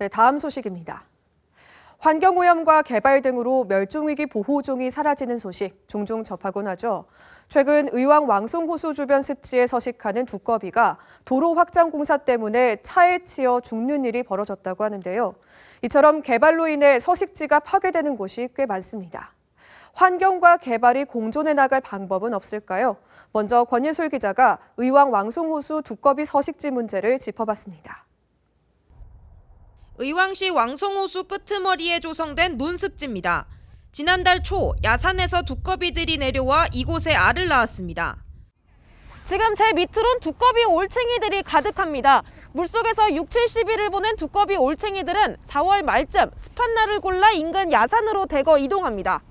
네, 다음 소식입니다. 환경오염과 개발 등으로 멸종위기 보호종이 사라지는 소식 종종 접하곤 하죠. 최근 의왕 왕송호수 주변 습지에 서식하는 두꺼비가 도로 확장 공사 때문에 차에 치여 죽는 일이 벌어졌다고 하는데요. 이처럼 개발로 인해 서식지가 파괴되는 곳이 꽤 많습니다. 환경과 개발이 공존해 나갈 방법은 없을까요? 먼저 권예솔 기자가 의왕 왕송호수 두꺼비 서식지 문제를 짚어봤습니다. 의왕시 왕송호수 끄트머리에 조성된 논습지입니다. 지난달 초 야산에서 두꺼비들이 내려와 이곳에 알을 낳았습니다. 지금 제 밑으론 두꺼비 올챙이들이 가득합니다. 물속에서 6, 70일을 보낸 두꺼비 올챙이들은 4월 말쯤 습한 날을 골라 인근 야산으로 대거 이동합니다.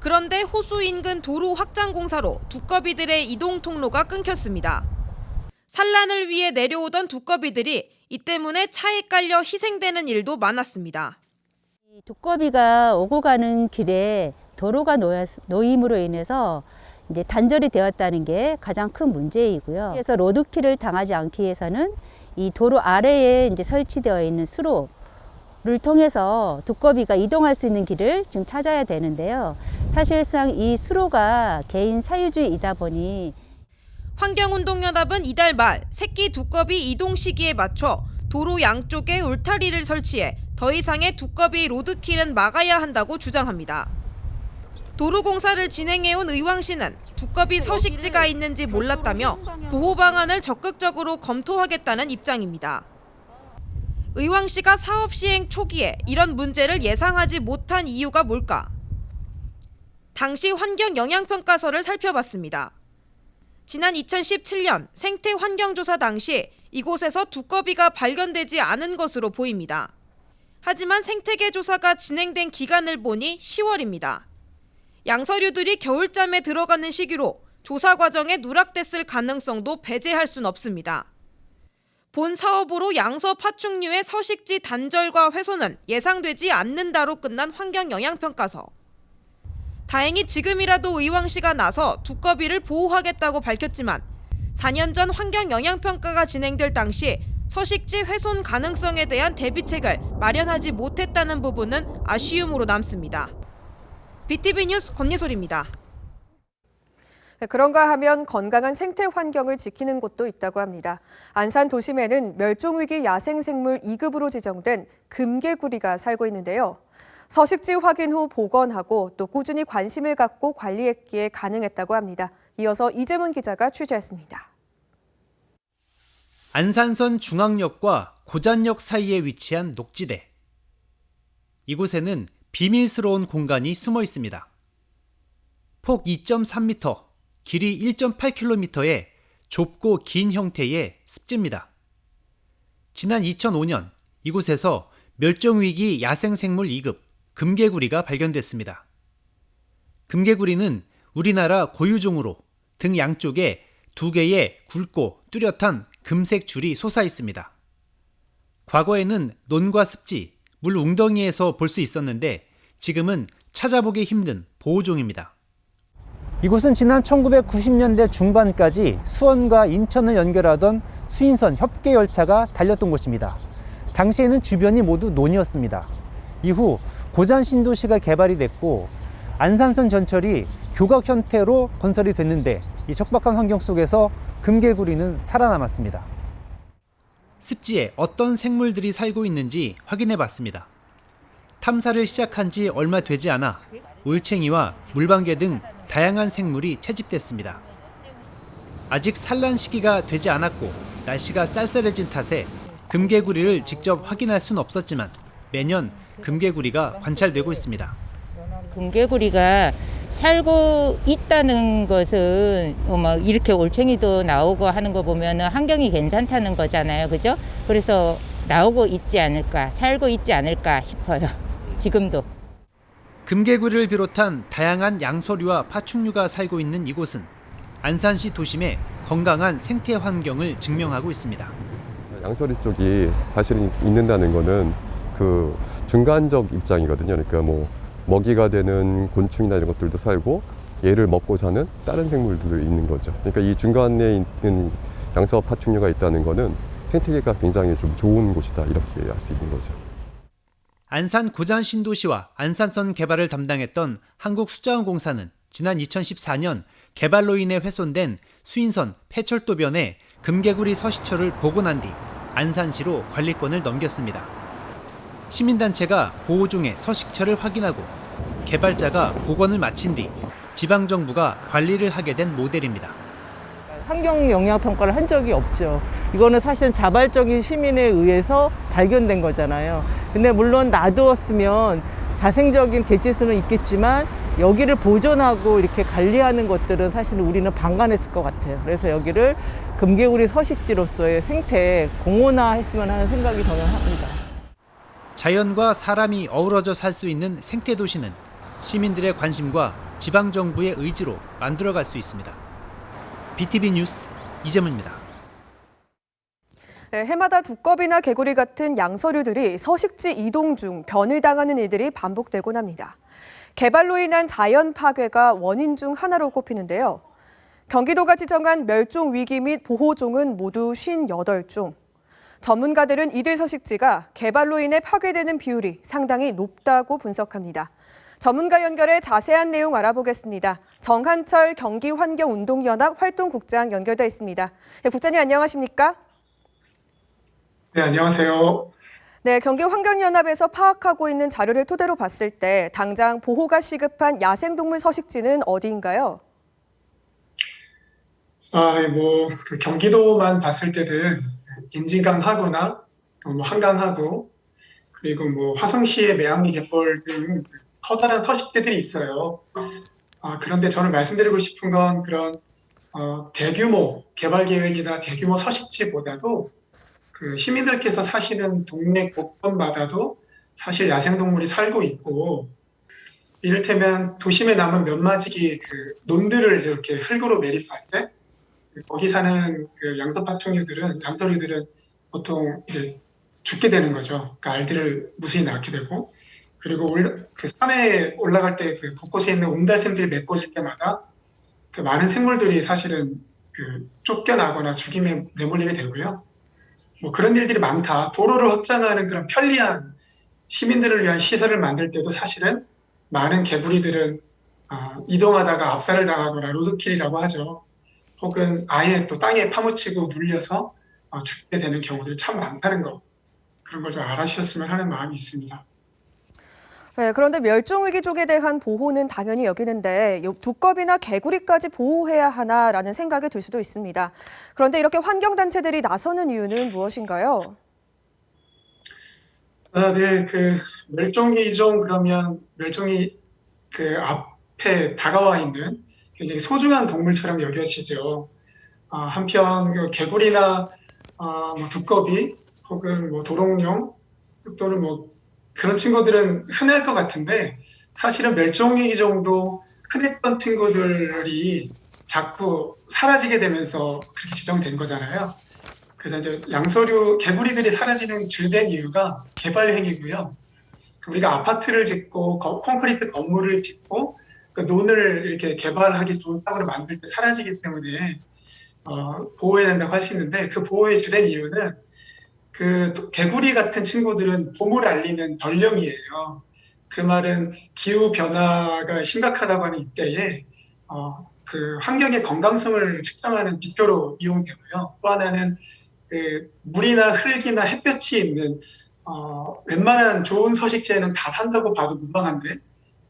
그런데 호수 인근 도로 확장 공사로 두꺼비들의 이동 통로가 끊겼습니다. 산란을 위해 내려오던 두꺼비들이 이 때문에 차에 깔려 희생되는 일도 많았습니다. 이 두꺼비가 오고 가는 길에 도로가 놓임으로 인해서 이제 단절이 되었다는 게 가장 큰 문제이고요. 그래서 로드킬을 당하지 않기 위해서는 이 도로 아래에 이제 설치되어 있는 수로를 통해서 두꺼비가 이동할 수 있는 길을 지금 찾아야 되는데요. 사실상 이 수로가 개인 사유주의이다 보니 환경운동연합은 이달 말 새끼 두꺼비 이동 시기에 맞춰 도로 양쪽에 울타리를 설치해 더 이상의 두꺼비 로드킬은 막아야 한다고 주장합니다. 도로 공사를 진행해온 의왕시는 두꺼비 서식지가 있는지 몰랐다며 보호 방안을 적극적으로 검토하겠다는 입장입니다. 의왕시가 사업 시행 초기에 이런 문제를 예상하지 못한 이유가 뭘까? 당시 환경 영향평가서를 살펴봤습니다. 지난 2017년 생태 환경조사 당시 이곳에서 두꺼비가 발견되지 않은 것으로 보입니다. 하지만 생태계 조사가 진행된 기간을 보니 10월입니다. 양서류들이 겨울잠에 들어가는 시기로 조사 과정에 누락됐을 가능성도 배제할 순 없습니다. 본 사업으로 양서 파충류의 서식지 단절과 훼손은 예상되지 않는다로 끝난 환경 영향평가서. 다행히 지금이라도 의왕 시가 나서 두꺼비를 보호하겠다고 밝혔지만 4년 전 환경 영향평가가 진행될 당시 서식지 훼손 가능성에 대한 대비책을 마련하지 못했다는 부분은 아쉬움으로 남습니다. BTV 뉴스 권예솔입니다. 네, 그런가 하면 건강한 생태 환경을 지키는 곳도 있다고 합니다. 안산 도심에는 멸종위기 야생생물 2급으로 지정된 금개구리가 살고 있는데요. 서식지 확인 후 복원하고 또 꾸준히 관심을 갖고 관리했기에 가능했다고 합니다. 이어서 이재문 기자가 취재했습니다. 안산선 중앙역과 고잔역 사이에 위치한 녹지대. 이곳에는 비밀스러운 공간이 숨어 있습니다. 폭 2.3m, 길이 1.8km의 좁고 긴 형태의 습지입니다. 지난 2005년 이곳에서 멸종위기 야생생물 2급 금개구리가 발견됐습니다. 금개구리는 우리나라 고유종으로 등 양쪽에 두 개의 굵고 뚜렷한 금색 줄이 솟아 있습니다. 과거에는 논과 습지, 물 웅덩이에서 볼 수 있었는데 지금은 찾아보기 힘든 보호종입니다. 이곳은 지난 1990년대 중반까지 수원과 인천을 연결하던 수인선 협계 열차가 달렸던 곳입니다. 당시에는 주변이 모두 논이었습니다. 이후 고잔 신도시가 개발이 됐고 안산선 전철이 교각 형태로 건설이 됐는데 이 척박한 환경 속에서 금개구리는 살아남았습니다. 습지에 어떤 생물들이 살고 있는지 확인해 봤습니다. 탐사를 시작한 지 얼마 되지 않아 올챙이와 물방개 등 다양한 생물이 채집됐습니다. 아직 산란 시기가 되지 않았고 날씨가 쌀쌀해진 탓에 금개구리를 직접 확인할 수는 없었지만 매년 금개구리가 관찰되고 있습니다. 금개구리가 살고 있다는 것은 어, 막 이렇게 올챙이도 나오고 하는 거 보면은 환경이 괜찮다는 거잖아요. 그죠? 그래서 나오고 있지 않을까, 살고 있지 않을까 싶어요. 지금도. 금개구리를 비롯한 다양한 양서류와 파충류가 살고 있는 이곳은 안산시 도심의 건강한 생태 환경을 증명하고 있습니다. 양서리 쪽이 사실은 있는다는 거는 그 중간적 입장이거든요. 그러니까 뭐 먹이가 되는 곤충이나 이런 것들도 살고 얘를 먹고 사는 다른 생물들도 있는 거죠. 그러니까 이 중간에 있는 양서 파충류가 있다는 거는 생태계가 굉장히 좀 좋은 곳이다 이렇게 알수 있는 거죠. 안산 고잔 신도시와 안산선 개발을 담당했던 한국수자원공사는 지난 2014년 개발로 인해 훼손된 수인선 폐철도변에 금개구리 서식처를 복원한 뒤 안산시로 관리권을 넘겼습니다. 시민단체가 보호종의 서식처를 확인하고 개발자가 복원을 마친 뒤 지방정부가 관리를 하게 된 모델입니다. 환경 영향 평가를 한 적이 없죠. 이거는 사실은 자발적인 시민에 의해서 발견된 거잖아요. 근데 물론 놔두었으면 자생적인 개체수는 있겠지만 여기를 보존하고 이렇게 관리하는 것들은 사실은 우리는 방관했을 것 같아요. 그래서 여기를 금개구리 서식지로서의 생태 공원화했으면 하는 생각이 저는 합니다. 자연과 사람이 어우러져 살 수 있는 생태 도시는 시민들의 관심과 지방 정부의 의지로 만들어갈 수 있습니다. BTV 뉴스 이재문입니다. 네, 해마다 두꺼비나 개구리 같은 양서류들이 서식지 이동 중 변을 당하는 일들이 반복되곤 합니다. 개발로 인한 자연 파괴가 원인 중 하나로 꼽히는데요. 경기도가 지정한 멸종 위기 및 보호종은 모두 58종. 전문가들은 이들 서식지가 개발로 인해 파괴되는 비율이 상당히 높다고 분석합니다. 전문가 연결해 자세한 내용 알아보겠습니다. 정한철 경기환경운동연합 활동국장 연결돼 있습니다. 네, 국장님 안녕하십니까? 네, 안녕하세요. 네, 경기환경연합에서 파악하고 있는 자료를 토대로 봤을 때 당장 보호가 시급한 야생동물 서식지는 어디인가요? 아, 뭐, 그 경기도만 봤을 때는 인진강하구나, 또뭐 한강하고, 그리고 뭐 화성시의 매양리 갯벌 등 커다란 서식지들이 있어요. 아, 그런데 저는 말씀드리고 싶은 건 그런 어, 대규모 개발 계획이나 대규모 서식지보다도 그 시민들께서 사시는 동네 곳곳마다도 사실 야생동물이 살고 있고, 이를테면 도심에 남은 몇 마지기 그 논들을 이렇게 흙으로 매립할 때 거기 사는 그 양서 파충류들은 양서류들은 보통 이제 죽게 되는 거죠. 그 알들을 무수히 낳게 되고 그리고 올, 그 산에 올라갈 때 그 곳곳에 있는 옹달샘들이 메꿔질 때마다 그 많은 생물들이 사실은 그 쫓겨나거나 죽임에 내몰리게 되고요. 뭐 그런 일들이 많다. 도로를 확장하는 그런 편리한 시민들을 위한 시설을 만들 때도 사실은 많은 개구리들은 아, 이동하다가 압살을 당하거나 로드킬이라고 하죠. 혹은 아예 또 땅에 파묻히고 눌려서 어, 죽게 되는 경우들이 참 많다는 거. 그런 걸 좀 알아주셨으면 하는 마음이 있습니다. 네, 그런데 멸종위기종에 대한 보호는 당연히 여기는데 요 두꺼비나 개구리까지 보호해야 하나라는 생각이 들 수도 있습니다. 그런데 이렇게 환경단체들이 나서는 이유는 무엇인가요? 아, 네, 그 멸종위 이종 그러면 멸종이 그 앞에 다가와 있는 굉장히 소중한 동물처럼 여겨지죠. 아, 한편 그 개구리나 아, 뭐 두꺼비 혹은 뭐 도롱뇽 또는 뭐 그런 친구들은 흔할 것 같은데 사실은 멸종위기 정도 흔했던 친구들이 자꾸 사라지게 되면서 그렇게 지정된 거잖아요. 그래서 이제 양서류 개구리들이 사라지는 주된 이유가 개발 행위고요. 우리가 아파트를 짓고 거- 콘크리트 건물을 짓고 그 논을 이렇게 개발하기 좋은 땅으로 만들 때 사라지기 때문에 어, 보호해야 된다고 할 수 있는데 그 보호의 주된 이유는 그 도- 개구리 같은 친구들은 봄을 알리는 덜령이에요. 그 말은 기후 변화가 심각하다고 하는 이때에 어, 그 환경의 건강성을 측정하는 지표로 이용되고요. 또 하나는 그 물이나 흙이나 햇볕이 있는 어, 웬만한 좋은 서식지에는 다 산다고 봐도 무방한데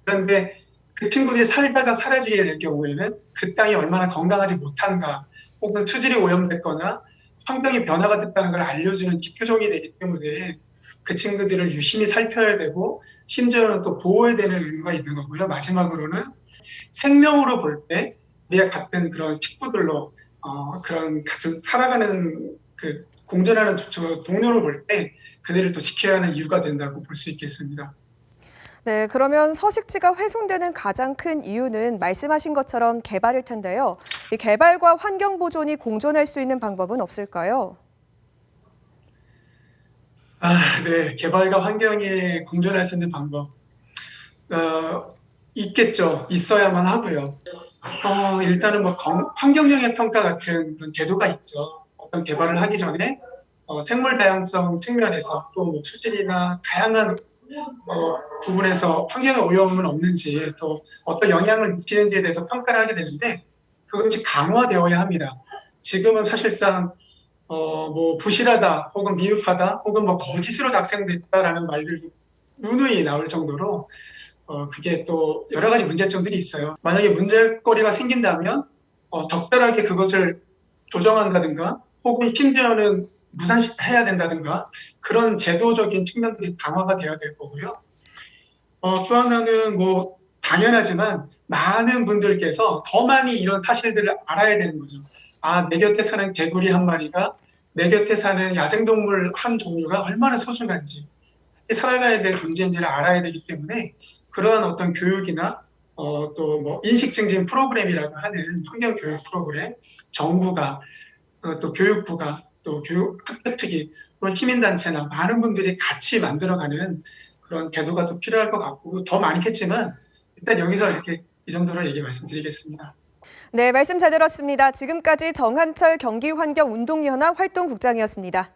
그런데 그 친구들이 살다가 사라지게 될 경우에는 그 땅이 얼마나 건강하지 못한가 혹은 수질이 오염됐거나 환경의 변화가 됐다는 걸 알려주는 지표종이 되기 때문에 그 친구들을 유심히 살펴야 되고 심지어는 또 보호해야 되는 의무가 있는 거고요. 마지막으로는 생명으로 볼 때 우리가 같은 그런 친구들로 어, 그런 같은 살아가는 그 공존하는 저 동료로 볼 때 그들을 또 지켜야 하는 이유가 된다고 볼 수 있겠습니다. 네, 그러면 서식지가 훼손되는 가장 큰 이유는 말씀하신 것처럼 개발일 텐데요. 이 개발과 환경 보존이 공존할 수 있는 방법은 없을까요? 아, 네. 개발과 환경에 공존할 수 있는 방법. 어, 있겠죠. 있어야만 하고요. 어, 일단은 뭐 건- 환경영향 평가 같은 그런 제도가 있죠. 어떤 개발을 하기 전에 어, 생물 다양성 측면에서 또뭐 수질이나 다양한 어, 부분에서 환경에 오염은 없는지 또 어떤 영향을 미치는지에 대해서 평가를 하게 되는데 그것이 강화되어야 합니다. 지금은 사실상 어, 뭐 부실하다 혹은 미흡하다 혹은 뭐 거짓으로 작성됐다라는 말들도 누누이 나올 정도로 어, 그게 또 여러 가지 문제점들이 있어요. 만약에 문제거리가 생긴다면 어, 적절하게 그것을 조정한다든가 혹은 심지어는 무산해야 된다든가 그런 제도적인 측면들이 강화가 돼야 될 거고요. 어, 또 하나는 뭐 당연하지만 많은 분들께서 더 많이 이런 사실들을 알아야 되는 거죠. 아, 내 곁에 사는 개구리 한 마리가 내 곁에 사는 야생동물 한 종류가 얼마나 소중한지 살아가야 될 존재인지를 알아야 되기 때문에 그러한 어떤 교육이나 어, 또 뭐 인식 증진 프로그램이라고 하는 환경 교육 프로그램 정부가 어, 또 교육부가 또 교육 특위 그런 시민단체나 많은 분들이 같이 만들어가는 그런 제도가 또 필요할 것 같고 더 많겠지만 일단 여기서 이렇게 이 정도로 얘기 말씀드리겠습니다. 네, 말씀 잘 들었습니다. 지금까지 정한철 경기환경운동연합 활동국장이었습니다.